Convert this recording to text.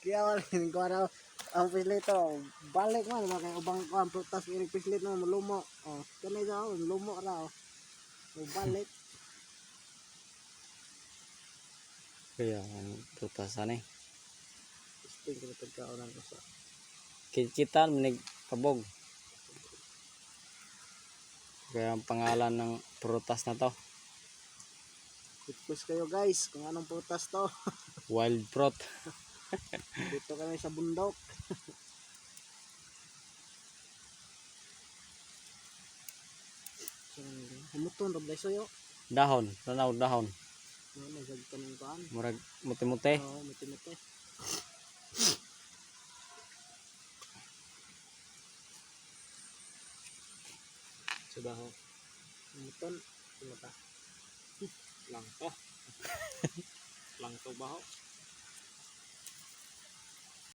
Kaya wala ko araw ang pislito. Balik man ba kay ubang kuan prutas ini pislit mo lumo. Oh, kanay daw lumo ra. Oh. O, balik. Kaya ang tutasan eh. Sting ko pagkaonan ko sa. Kikitan manig kabog. Kaya ang pangalan ng prutas na to, Quiz kayo guys kung anong prutas to. wild fruit. Dito kami sa bundok. Humuton rob suyo. Dahon, tanaw dahon. Ano nagagtan ng kuan? Murag muti-muti. Oo, mati-mati. Subaho. Humuton. Ano ta? Lang to. Lang to baho.